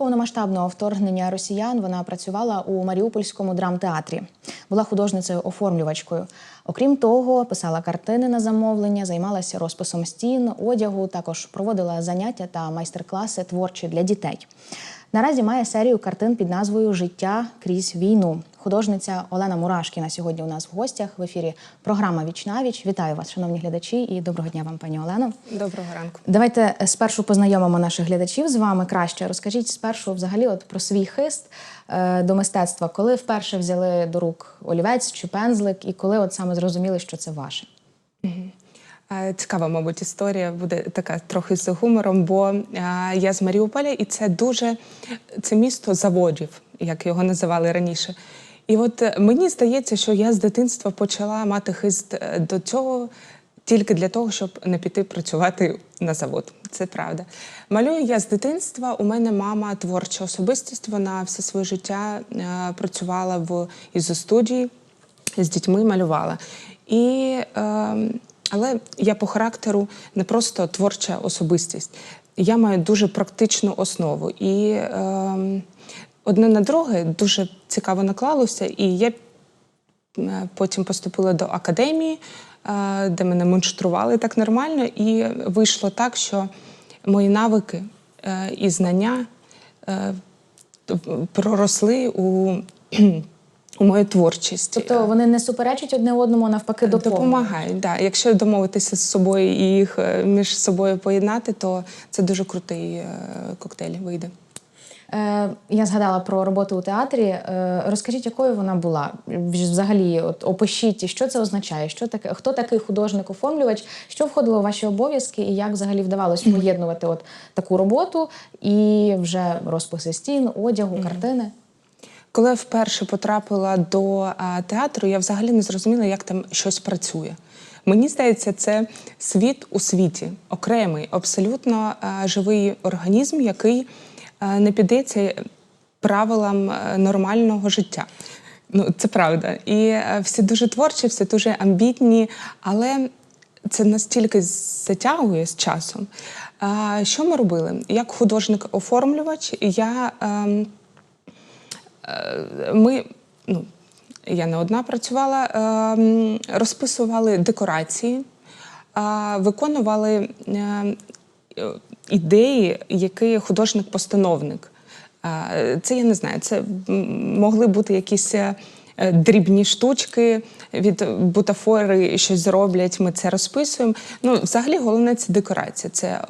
Повномасштабного вторгнення росіян вона працювала у Маріупольському драмтеатрі. Була художницею-оформлювачкою. Окрім того, писала картини на замовлення, займалася розписом стін, одягу, також проводила заняття та майстер-класи творчі для дітей. Наразі має серію картин під назвою Життя крізь війну. Художниця Олена Мурашкіна сьогодні у нас в гостях в ефірі програма Віч на віч. Вітаю вас, шановні глядачі, і доброго дня вам, пані Олено. Доброго ранку. Давайте спершу познайомимо наших глядачів з вами краще. Розкажіть спершу взагалі от про свій хист е, до мистецтва, коли вперше взяли до рук олівець чи пензлик, і коли от саме зрозуміли, що це ваше. Е, Цікава, мабуть, історія буде така трохи з гумором, бо е, я з Маріуполя, і це дуже це місто заводів, як його називали раніше. І от е, мені здається, що я з дитинства почала мати хист до цього тільки для того, щоб не піти працювати на завод. Це правда. Малюю я з дитинства. У мене мама творча особистість. Вона все своє життя працювала в ізостудії, з дітьми малювала. І, е, але я по характеру не просто творча особистість. Я маю дуже практичну основу. І е, одне на друге дуже цікаво наклалося. І я Е, Потім поступила до академії, е, де мене мунштрували так нормально, і вийшло так, що мої навики е, і знання е, проросли у, у мою творчість. Тобто вони не суперечать одне одному, а навпаки, допомагають. Допомагають, да. Якщо домовитися з собою і їх е, між собою поєднати, то це дуже крутий е, коктейль вийде. Е, я згадала про роботу у театрі. Е, розкажіть, якою вона була? Взагалі, от опишіть, що це означає, що таке, хто такий художник-оформлювач, що входило в ваші обов'язки, і як взагалі вдавалось поєднувати от таку роботу і вже розписи стін, одягу, картини? Коли я вперше потрапила до театру, я взагалі не зрозуміла, як там щось працює. Мені здається, це світ у світі, окремий, абсолютно живий організм, який не піддається правилам нормального життя. Ну, це правда. І всі дуже творчі, всі дуже амбітні, але це настільки затягує з часом. Що ми робили? Як художник-оформлювач, я. Е, ми, ну, я не одна працювала, ем, розписували декорації, е, виконували е, ідеї, які художник-постановник. Це я не знаю, це могли бути якісь. Дрібні штучки від бутафори щось зроблять, ми це розписуємо. Ну, взагалі, головне це декорація. Це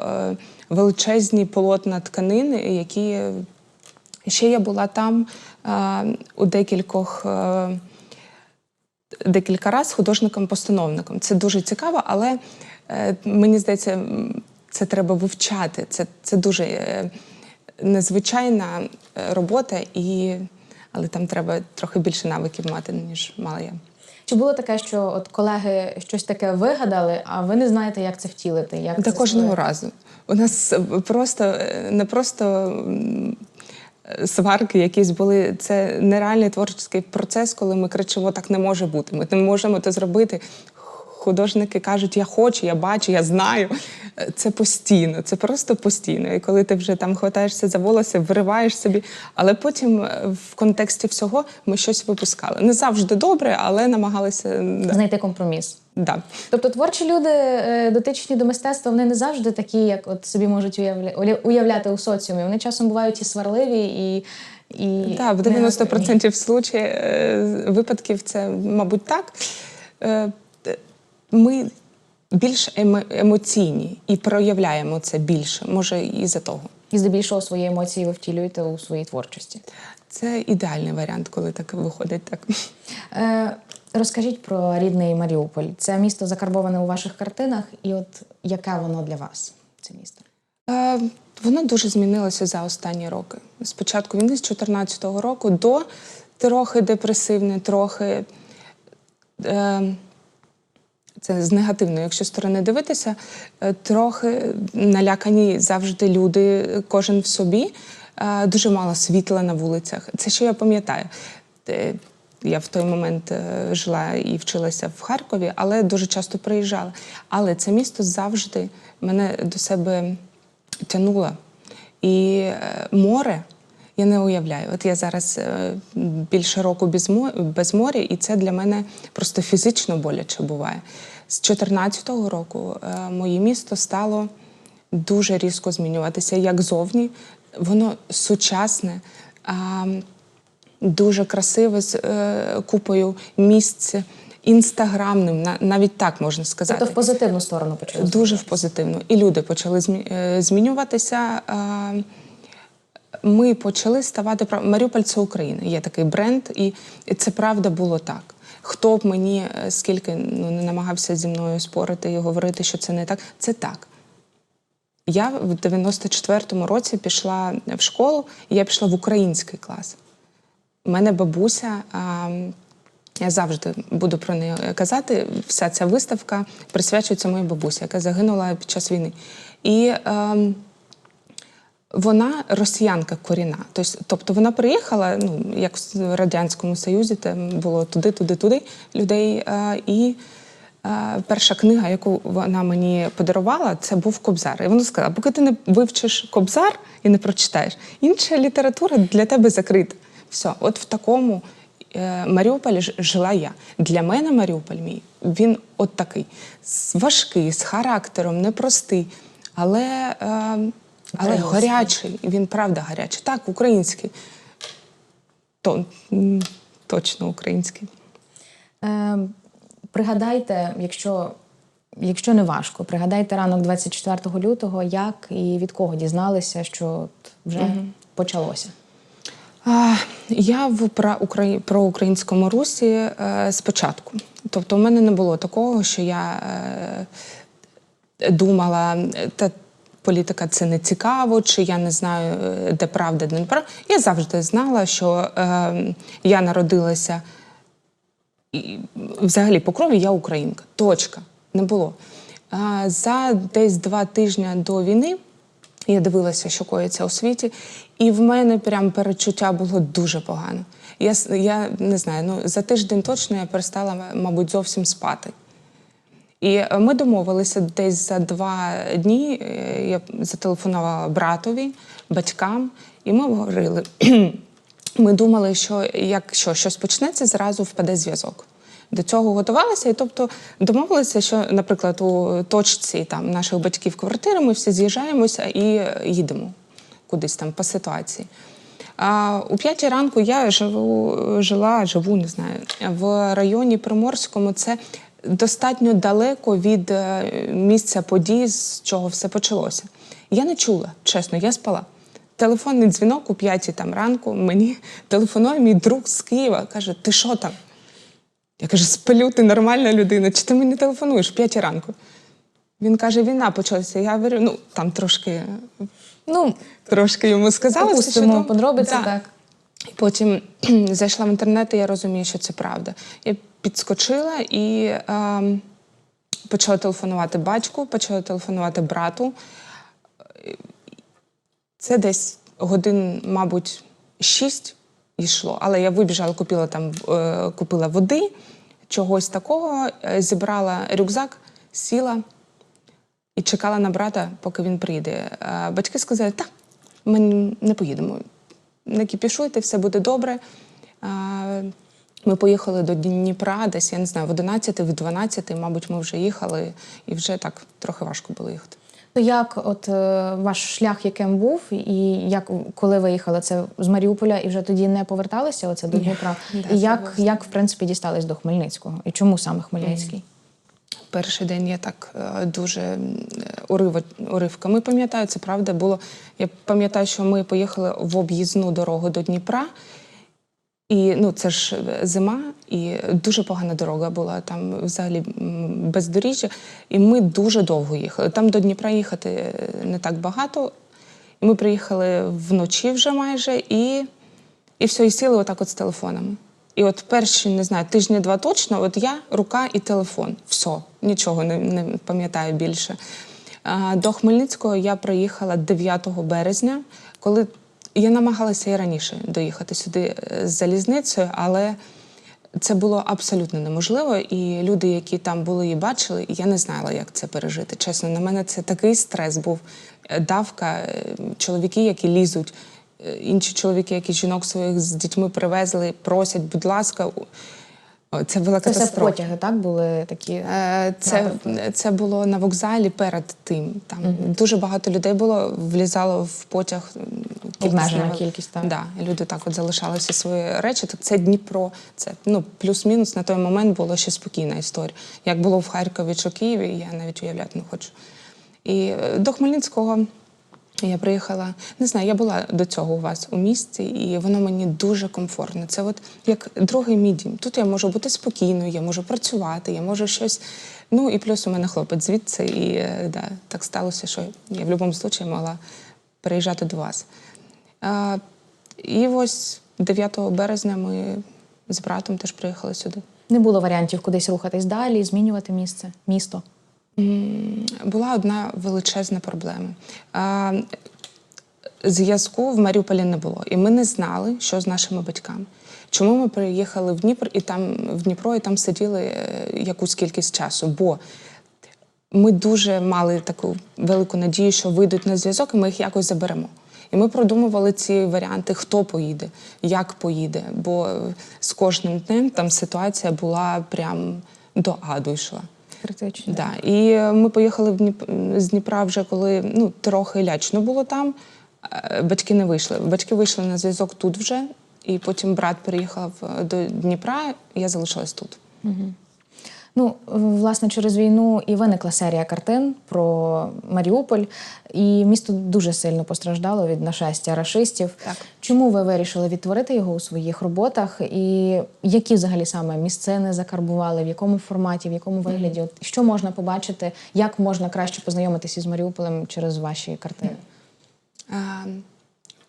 величезні полотна тканини, які Ще я була там е, у декількох е, декілька разів художником-постановником. Це дуже цікаво, але е, мені здається, це треба вивчати. Це, це дуже е, незвичайна е, робота, і, але там треба трохи більше навиків мати, ніж мала я. Чи було таке, що от колеги щось таке вигадали, а ви не знаєте, як це втілити? Як Та це кожного створити? разу. У нас просто не просто сварки якісь були. Це нереальний творчий процес, коли ми кричимо, так не може бути. Ми не можемо це зробити. Художники кажуть, я хочу, я бачу, я знаю. Це постійно, це просто постійно. І коли ти вже там хватаєшся за волосся, вириваєш собі. Але потім е, в контексті всього ми щось випускали. Не завжди добре, але намагалися. Да. знайти компроміс? Да. Тобто творчі люди, е, дотичні до мистецтва, вони не завжди такі, як от собі можуть уявля... уявляти у соціумі. Вони часом бувають і сварливі, і. і Так, в 90% случаїв е, випадків це, мабуть, так. Ми більш емоційні і проявляємо це більше, може, і за того. І здебільшого свої емоції ви втілюєте у своїй творчості. Це ідеальний варіант, коли так виходить. Так. Е, розкажіть про рідний Маріуполь. Це місто закарбоване у ваших картинах, і от яке воно для вас, це місто? Е, Воно дуже змінилося за останні роки. З початку війни, з 2014 року, до трохи депресивне, трохи. Е, це з негативної, якщо сторони дивитися, е, трохи налякані завжди люди, кожен в собі. Е, Дуже мало світла на вулицях. Це що я пам'ятаю. Е, Я в той момент жила і вчилася в Харкові, але дуже часто приїжджала. Але це місто завжди мене до себе тягнуло. І море. Я не уявляю. От я зараз більше року без моря, і це для мене просто фізично боляче буває. З 2014 року е, моє місто стало дуже різко змінюватися як зовні. Воно сучасне, дуже красиве з е, купою місць інстаграмним, навіть так можна сказати. Тобто в позитивну сторону почали. Дуже в позитивну. І люди почали е, змінюватися. Ми почали ставати Маріуполь це Україна. Є такий бренд, і це правда було так. Хто б мені е, скільки ну, не намагався зі мною спорити і говорити, що це не так, це так. Я в 94-му році пішла в школу, і я пішла в український клас. У мене бабуся, а, я завжди буду про неї казати. Вся ця виставка присвячується моїй бабусі, яка загинула під час війни. І ем, вона росіянка корінна. Тобто, вона приїхала, ну як в Радянському Союзі, там було туди, туди, туди людей. Е, і е, перша книга, яку вона мені подарувала, це був Кобзар. І вона сказала: поки ти не вивчиш Кобзар і не прочитаєш, інша література для тебе закрита. Все, от в такому е, Маріуполі жила я. Для мене Маріуполь мій він от такий важкий, з характером, непростий, але. Але Український. гарячий, він правда гарячий. Так, український. То, точно український. Е, пригадайте, якщо, якщо не важко, пригадайте ранок 24 лютого, як і від кого дізналися, що вже почалося. А, я в про, Украї... про українському русі е, спочатку. Тобто, у мене не було такого, що я е, думала, та політика це не цікаво, чи я не знаю, е, де правда, де неправда. Я завжди знала, що е, я народилася і взагалі по крові я українка. Точка. Не було. А, за десь два тижні до війни я дивилася, що коїться у світі, і в мене прям перечуття було дуже погано. Я, я не знаю, ну за тиждень точно я перестала, мабуть, зовсім спати. І ми домовилися десь за два дні. е, Я зателефонувала братові, батькам, і ми говорили. Ми думали, що якщо щось почнеться, зразу впаде зв'язок. До цього готувалися, і тобто домовилися, що, наприклад, у точці там наших батьків квартири ми всі з'їжджаємося і їдемо кудись там по ситуації. А у п'ятій ранку я живу, жила, живу, не знаю, в районі Приморському. Це достатньо далеко від е, місця подій, з чого все почалося. Я не чула, чесно, я спала. Телефонний дзвінок у п'ятій там ранку мені телефонує мій друг з Києва, каже: Ти що там? Я кажу, сплю, ти нормальна людина, чи ти мені телефонуєш в п'ятій ранку? Він каже, війна почалася. Я говорю, ну там трошки, Ну, трошки йому сказала. Опустимо подробиці, Да. так. І Потім зайшла в інтернет, і я розумію, що це правда. Я підскочила і е, почала телефонувати батьку, почала телефонувати брату. Це десь годин, мабуть, шість йшло, але я вибіжала, купила там е, купила води, чогось такого, е, зібрала рюкзак, сіла і чекала на брата, поки він прийде. Е, Батьки сказали, так, ми не поїдемо. Не кіпішуйте, все буде добре. Е, Ми поїхали до Дніпра, десь я не знаю, в 11, в 12, мабуть, ми вже їхали, і вже так трохи важко було їхати. То як от е, ваш шлях яким був, і як коли ви їхали це з Маріуполя і вже тоді не поверталися оце до Дніпра? І як, як в принципі дістались до Хмельницького? І чому саме Хмельницький? Перший день я так е, дуже м, уриво, уривками пам'ятаю, це правда було. Я пам'ятаю, що ми поїхали в об'їзну дорогу до Дніпра. І ну, це ж зима, і дуже погана дорога була. Там взагалі бездоріжжя. І ми дуже довго їхали. Там до Дніпра їхати е, не так багато. І ми приїхали вночі вже майже, і, і все, і сіли отак от з телефонами. І от перші, не знаю, тижні-два точно, от я, рука і телефон. Все, нічого не, не пам'ятаю більше. До Хмельницького я приїхала 9 березня, коли я намагалася і раніше доїхати сюди е, з залізницею, але це було абсолютно неможливо. І люди, які там були і бачили, я не знала, як це пережити. Чесно, на мене це такий стрес був. Е, Давка, е, чоловіки, які лізуть, інші чоловіки, які жінок своїх з дітьми привезли, просять, будь ласка. Це була Це все катастрофа. потяги, так були такі. Е, Це, це було на вокзалі перед тим. Там дуже багато людей було, влізало в потяг. Обмежена кількість, так. Да, люди так от залишалися свої речі. То це Дніпро. Це ну плюс-мінус на той момент було ще спокійна історія. Як було в Харкові чи Києві, я навіть уявляти не хочу. І е, до Хмельницького я приїхала, не знаю, я була до цього у вас у місті, і воно мені дуже комфортно. Це от як другий мій дім. Тут я можу бути спокійною, я можу працювати, я можу щось. Ну і плюс у мене хлопець звідси, і е, да, так сталося, що я в будь-якому випадку могла переїжджати до вас. А, і ось 9 березня ми з братом теж приїхали сюди. Не було варіантів кудись рухатись далі, змінювати місце, місто. Була одна величезна проблема. Зв'язку в Маріуполі не було, і ми не знали, що з нашими батьками. Чому ми приїхали в Дніпро і там в Дніпро і там сиділи е, якусь кількість часу? Бо ми дуже мали таку велику надію, що вийдуть на зв'язок, і ми їх якось заберемо. І ми продумували ці варіанти, хто поїде, як поїде. Бо з кожним днем там ситуація була прям до аду йшла. Критично. Да. І е, ми поїхали в Дніп... з Дніпра вже коли ну, трохи лячно було там. Е, Батьки не вийшли. Батьки вийшли на зв'язок тут вже, і потім брат переїхав е, до Дніпра, і я залишилась тут. Ну, власне, через війну і виникла серія картин про Маріуполь, і місто дуже сильно постраждало від нашестя рашистів. Так. Чому ви вирішили відтворити його у своїх роботах? І які взагалі саме місцини закарбували, в якому форматі, в якому вигляді? От що можна побачити, як можна краще познайомитися з Маріуполем через ваші картини? Е,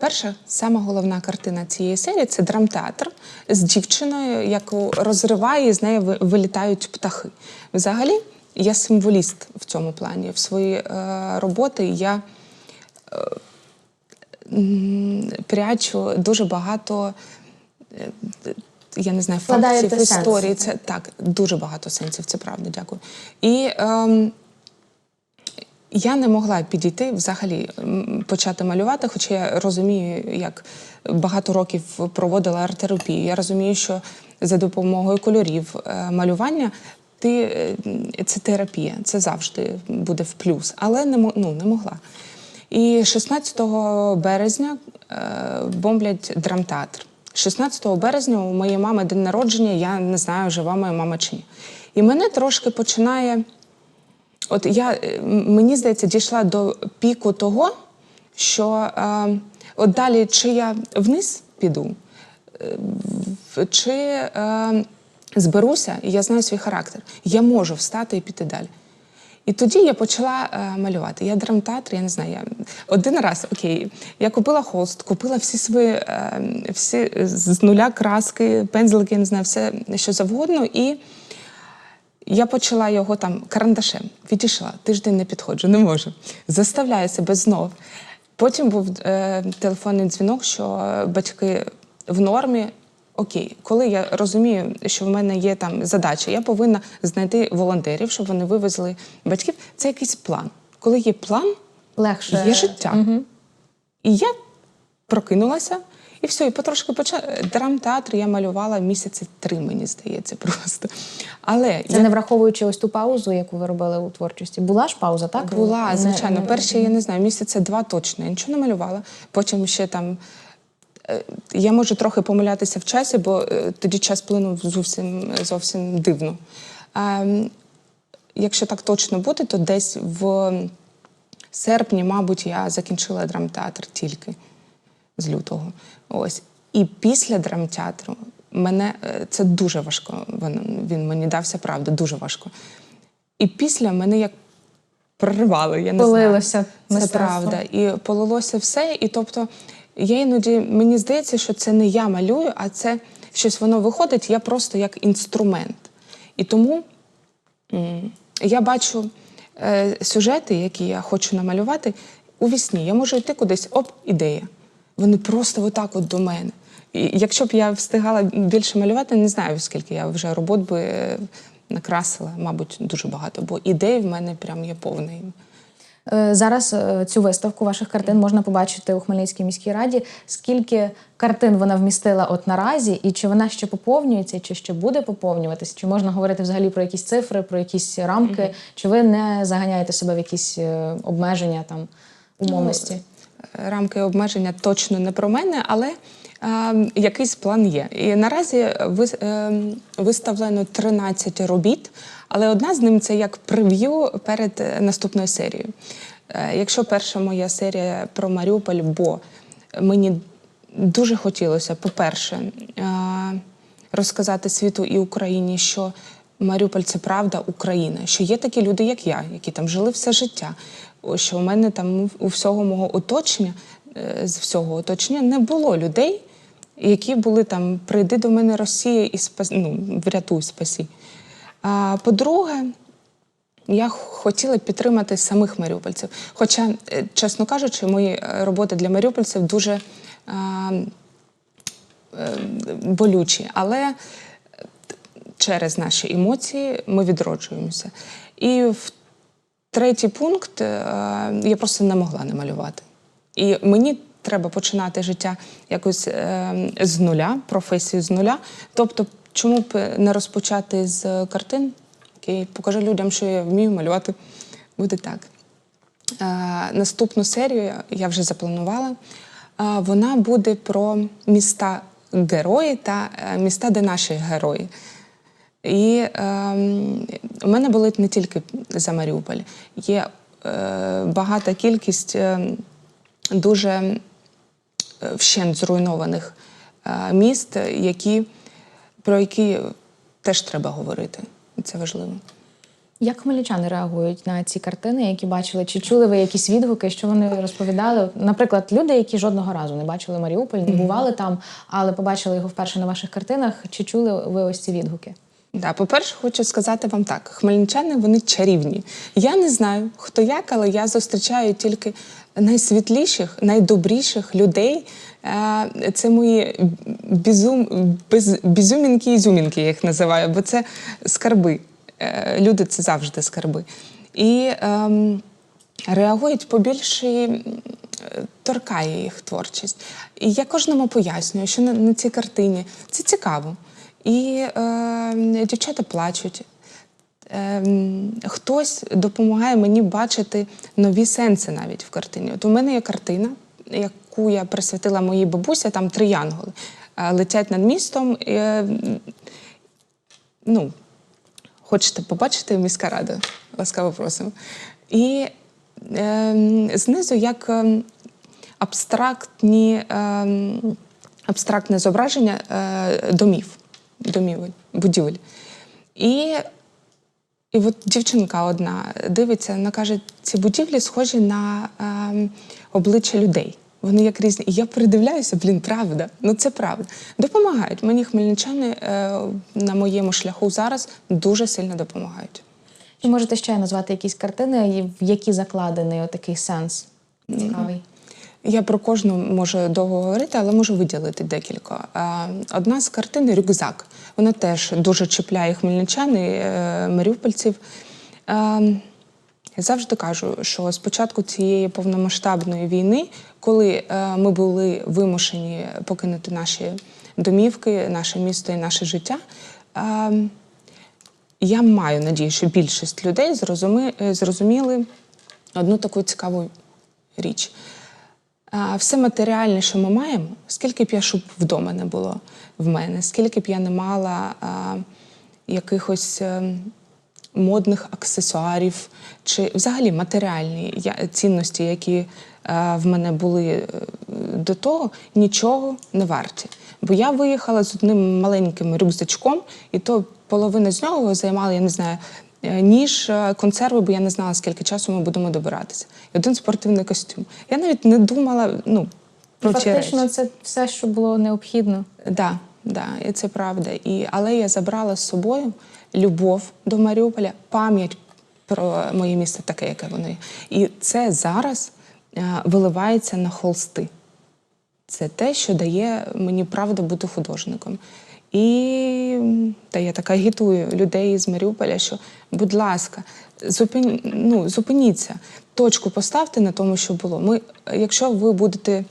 Перша, сама головна картина цієї серії це драмтеатр з дівчиною, яку розриває, і з ви- вилітають птахи. Взагалі, я символіст в цьому плані. В свої е, роботи я е, прячу дуже багато. е, Я не знаю, фактів, історії. Це так, дуже багато сенсів, це правда, дякую. І ем, я не могла підійти взагалі почати малювати, хоча я розумію, як багато років проводила арт-терапію. Я розумію, що за допомогою кольорів е, малювання ти е, це терапія, це завжди буде в плюс, але не ну, не могла. І 16 березня е, бомблять драмтеатр. 16 березня у моєї мами день народження, я не знаю, жива моя мама чи ні. І мене трошки починає. От я е, мені здається, дійшла до піку того, що е, от далі чи я вниз піду, е, чи е, зберуся, і я знаю свій характер. Я можу встати і піти далі. І тоді я почала е, малювати. Я драмтеатр, я не знаю. Я один раз окей, я купила холст, купила всі свої е, всі з нуля краски, пензлики, я не знаю, все що завгодно. І я почала його там карандашем. Відійшла, тиждень не підходжу, не можу. Заставляю себе знов. Потім був е, телефонний дзвінок, що е, батьки в нормі. Окей, коли я розумію, що в мене є там задача, я повинна знайти волонтерів, щоб вони вивезли батьків. Це якийсь план. Коли є план, Легше є життя. І я прокинулася, і все, і потрошки почала. Драмтеатр я малювала місяці три, мені здається, просто. Але Це я не враховуючи ось ту паузу, яку ви робили у творчості. Була ж пауза, так? була, звичайно. не- Перші, я не знаю, місяця два точно. Я нічого не малювала. Потім ще там. е, Я можу трохи помилятися в часі, бо е, тоді час плинув зовсім зовсім дивно. А, якщо так точно буде, то десь в серпні, мабуть, я закінчила драмтеатр тільки з лютого. Ось. І після драмтеатру мене е, це дуже важко. Він, він мені дався правда, дуже важко. І після мене як проривало, я не Полилося знаю. Це правда. І полилося все. І тобто, я іноді мені здається, що це не я малюю, а це щось воно виходить, я просто як інструмент. І тому я бачу е, сюжети, які я хочу намалювати у вісні. Я можу йти кудись, оп, ідея. Вони просто отак от до мене. І якщо б я встигала більше малювати, не знаю, скільки я вже робот би е, накрасила, мабуть, дуже багато, бо ідей в мене прям є повна. Е, Зараз е, цю виставку ваших картин можна побачити у Хмельницькій міській раді. Скільки картин вона вмістила от наразі, і чи вона ще поповнюється, чи ще буде поповнюватись? Чи можна говорити взагалі про якісь цифри, про якісь рамки? Чи ви не заганяєте себе в якісь обмеження там умовності? Рамки обмеження точно не про мене, але е, якийсь план є. І наразі е, виставлено 13 робіт, але одна з ним це як прев'ю перед е, наступною серією. Якщо перша моя серія про Маріуполь, бо мені дуже хотілося, по-перше, розказати світу і Україні, що Маріуполь це правда Україна, що є такі люди, як я, які там жили все життя. Що у мене там у всього мого оточення, е, з всього оточення не було людей, які були там прийди до мене Росія і спас, ну, врятуй, спасі. А по-друге, я хотіла підтримати самих маріупольців. Хоча, е, чесно кажучи, мої е, роботи для маріупольців дуже а, болючі, але через наші емоції ми відроджуємося. І в третій пункт е, я просто не могла не малювати. І мені треба починати життя якось е, з нуля, професію з нуля. Тобто, чому б не розпочати з картин? Окей, покажу людям, що я вмію малювати. Буде так. Е, наступну серію я- вже запланувала. Вона буде про міста герої та міста, де наші герої. І ем, у мене болить не тільки за Маріуполь. Є е, багата кількість е, дуже е, вщент зруйнованих е, міст, які, про які теж треба говорити. Це важливо. Як хмельничани реагують на ці картини, які бачили? Чи чули ви якісь відгуки, що вони розповідали? Наприклад, люди, які жодного разу не бачили Маріуполь, не бували там, але побачили його вперше на ваших картинах. Чи чули ви ось ці відгуки? Да, по-перше, хочу сказати вам так: хмельничани вони чарівні. Я не знаю, хто як, але я зустрічаю тільки найсвітліших, найдобріших людей. Е, Це мої бізум, без, бізюмінки і зюмінки, я їх називаю, бо це скарби. Е, Люди це завжди скарби. І ем, реагують побільше торкає їх творчість. І я кожному пояснюю, що на, на цій картині це цікаво. І е, дівчата плачуть. Е, хтось допомагає мені бачити нові сенси навіть в картині. От у мене є картина, яку я присвятила моїй бабусі, там три янголи е, летять над містом. Е, ну, хочете побачити міська рада, ласкаво просимо. І е, знизу як е, абстрактні, е, абстрактне зображення е, домів, домівель, будівель. І, і от дівчинка одна дивиться, вона каже, ці будівлі схожі на е, обличчя людей. Вони як різні. І я передивляюся, блін, правда. Ну це правда. Допомагають. Мені хмельничани е, на моєму шляху зараз дуже сильно допомагають. Чи можете ще назвати якісь картини, в які закладений отакий сенс цікавий? Я про кожну можу довго говорити, але можу виділити декілька. Е, Одна з картин рюкзак. Вона теж дуже чіпляє хмельничан і е, маріупольців. Е, Я завжди кажу, що з початку цієї повномасштабної війни, коли ми були вимушені покинути наші домівки, наше місто і наше життя. Я маю надію, що більшість людей зрозуміли одну таку цікаву річ. А, Все матеріальне, що ми маємо, скільки б я щоб вдома не було в мене, скільки б я не мала а, якихось е, модних аксесуарів, чи взагалі матеріальні цінності, які е, в мене були е, до того, нічого не варті. Бо я виїхала з одним маленьким рюкзачком, і то половина з нього займала, я не знаю, ніж е, консерви, бо я не знала, скільки часу ми будемо добиратися. І один спортивний костюм. Я навіть не думала ну, про ці Фактично, це все, що було необхідно. Да, да, і це правда. І, але я забрала з собою любов до Маріуполя, пам'ять про моє місто таке, яке воно є. І це зараз е, виливається на холсти. це те, що дає мені правду бути художником. І та я така агітую людей з Маріуполя, що, будь ласка, зупин, ну, зупиніться, точку поставте на тому, що було. Ми, якщо ви будете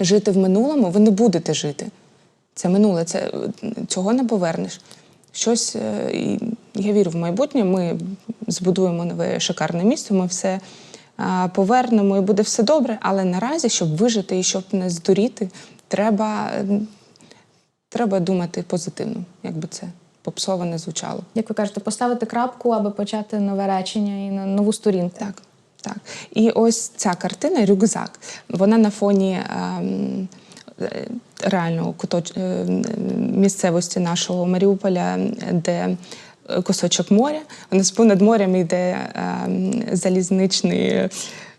жити в минулому, ви не будете жити. Це минуле, це цього не повернеш. Щось е, я вірю в майбутнє. Ми збудуємо нове шикарне місто. Ми все повернемо і буде все добре. Але наразі, щоб вижити і щоб не здуріти, треба, треба думати позитивно, як би це попсово не звучало. Як ви кажете, поставити крапку, аби почати нове речення і на нову сторінку. Так, так. І ось ця картина рюкзак. Вона на фоні ем, е, реального куточ... е, місцевості нашого Маріуполя, де кусочок моря. У нас понад морем йде ем, залізнична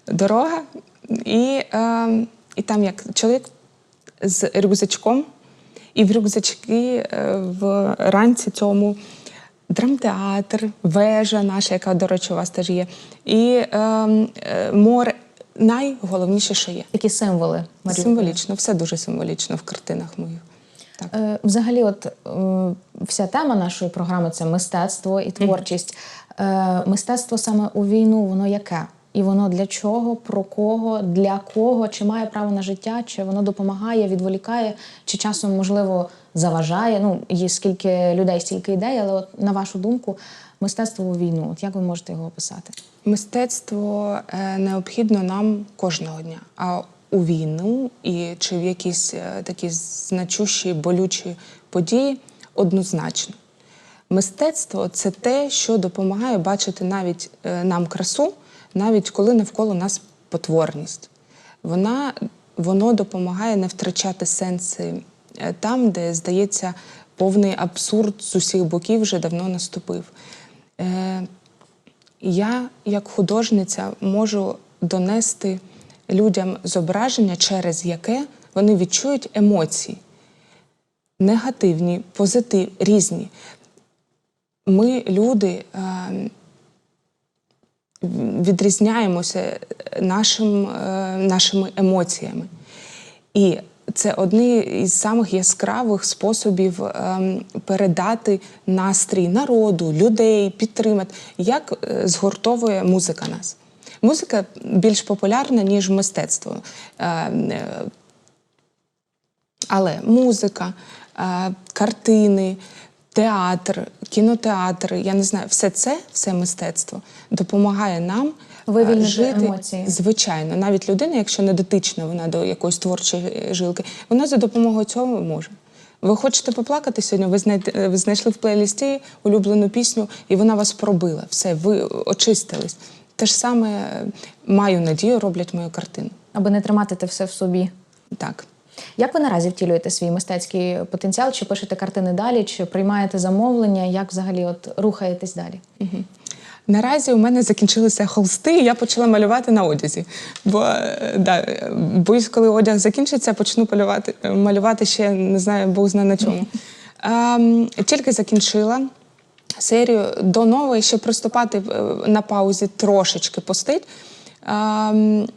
дорога, і, ем, і там як чоловік з рюкзачком, і в рюкзачки е, в ранці цьому драмтеатр, вежа наша, яка, до речі, у вас теж є, і ем, е, море. Найголовніше, що є. Такі символи Маріуполя. Символічно, все дуже символічно в картинах моїх. Так. Е, Взагалі, от е, вся тема нашої програми це мистецтво і творчість. Е, Мистецтво саме у війну, воно яке? І воно для чого, про кого, для кого, чи має право на життя, чи воно допомагає, відволікає, чи часом, можливо, заважає. Ну, є скільки людей, стільки ідей, але от на вашу думку, мистецтво у війну, от як ви можете його описати? Мистецтво е, необхідно нам кожного дня. А у війну і чи в якісь е, такі значущі, болючі події однозначно. Мистецтво це те, що допомагає бачити навіть е, нам красу, навіть коли навколо нас потворність. Вона, воно допомагає не втрачати сенси е, там, де, здається, повний абсурд з усіх боків вже давно наступив. Е, я, як художниця, можу донести людям зображення, через яке вони відчують емоції. Негативні, позитив, різні. Ми, люди, е, відрізняємося нашим, е, нашими емоціями. І це одні із самих яскравих способів ем, передати настрій народу, людей, підтримати, як е, згуртовує музика нас. Музика більш популярна, ніж мистецтво. Е, е, але музика, картини, театр, кінотеатр, я не знаю, все це, все мистецтво допомагає нам е, Вивільнити жити емоції. Звичайно, навіть людина, якщо не дотична вона до якоїсь творчої е, жилки, вона за допомогою цього може. Ви хочете поплакати сьогодні? Ви знайде- ви знайшли в плейлісті улюблену пісню, і вона вас пробила. Все, ви очистились. Те ж саме е, маю надію, роблять мою картину. Аби не тримати те все в собі. Так. Як ви наразі втілюєте свій мистецький потенціал? Чи пишете картини далі, чи приймаєте замовлення? Як взагалі от рухаєтесь далі? Наразі у мене закінчилися холсти, і я почала малювати на одязі. Бо е, да, боюсь, коли одяг закінчиться, почну полювати, е, малювати ще не знаю, Бог знає на чому. Ем, тільки закінчила серію до нової, ще приступати е, на паузі трошечки постить. Ем,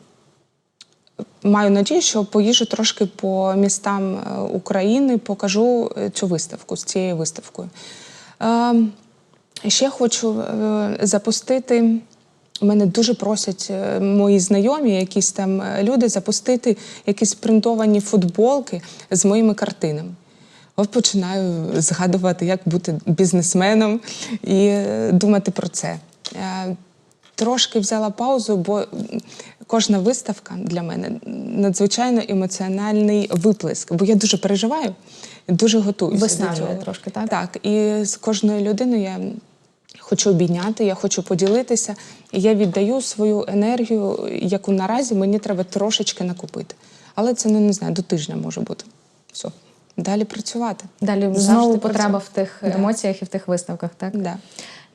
Маю надію, що поїжджу трошки по містам е, України, покажу е, цю виставку з цією виставкою. Ем, Ще хочу е, запустити. Мене дуже просять мої знайомі, якісь там люди, запустити якісь принтовані футболки з моїми картинами. От починаю згадувати, як бути бізнесменом і думати про це. Трошки взяла паузу, бо кожна виставка для мене надзвичайно емоціональний виплеск, бо я дуже переживаю, дуже готуюся. Виснажує трошки, так? Так, і з кожною людиною я хочу обійняти, я хочу поділитися. І я віддаю свою енергію, яку наразі мені треба трошечки накопити. Але це ну, не знаю, до тижня може бути. Все. Далі працювати. Далі знову потреба в тих Да. емоціях і в тих виставках, так? Да.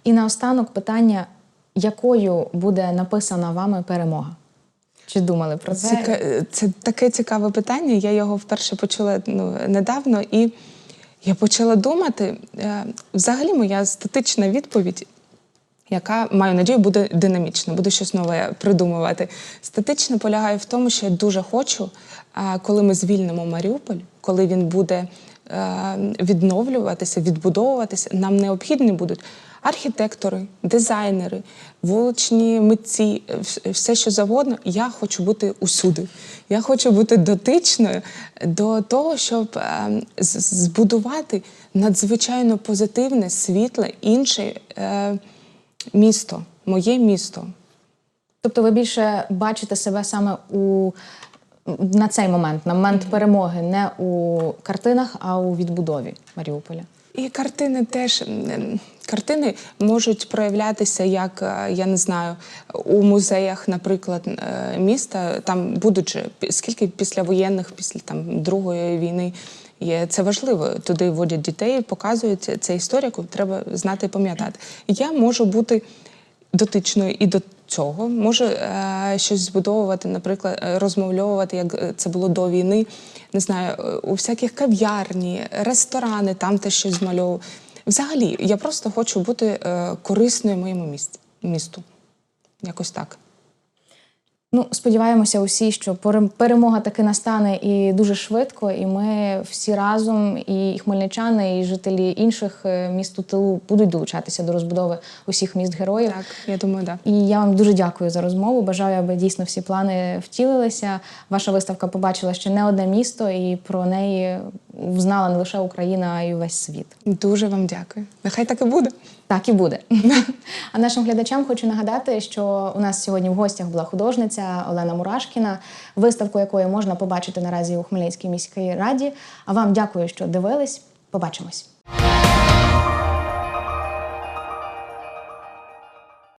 І наостанок питання: якою буде написана вами перемога? Чи думали про це? Ціка... Це таке цікаве питання. Я його вперше почула ну, недавно, і я почала думати. е, Взагалі, моя статична відповідь: яка маю надію буде динамічна, буду щось нове придумувати. Статично полягає в тому, що я дуже хочу, коли ми звільнимо Маріуполь, коли він буде е, відновлюватися, відбудовуватися, нам необхідні будуть архітектори, дизайнери, вуличні митці, все, що завгодно. Я хочу бути усюди. Я хочу бути дотичною до того, щоб е, збудувати надзвичайно позитивне, світле, інше е, місто, моє місто. Тобто ви більше бачите себе саме у на цей момент, на момент перемоги, не у картинах, а у відбудові Маріуполя. І картини теж картини можуть проявлятися як е, я не знаю у музеях, наприклад, е, міста. Там будуть же скільки післявоєнних, після там другої війни. Є це важливо. Туди водять дітей, показують це- яку треба знати і пам'ятати. Я можу бути дотичною і до цього, можу е, щось збудовувати, наприклад, е, розмовльовувати, як це було до війни. Не знаю, у всяких кав'ярні, ресторани, там теж щось змальовую. Взагалі, я просто хочу бути е, корисною моєму місту. Якось так. Ну, сподіваємося усі, що перем- перемога таки настане і дуже швидко, і ми всі разом, і хмельничани, і жителі інших е, міст у тилу будуть долучатися до розбудови усіх міст героїв. Так, я думаю, так. І я вам дуже дякую за розмову. Бажаю, аби дійсно всі плани втілилися. Ваша виставка побачила ще не одне місто, і про неї знала не лише Україна, а й увесь світ. Дуже вам дякую. Нехай так і буде. Так і буде. А нашим глядачам хочу нагадати, що у нас сьогодні в гостях була художниця Олена Мурашкіна, виставку якої можна побачити наразі у Хмельницькій міській раді. А вам дякую, що дивились. Побачимось.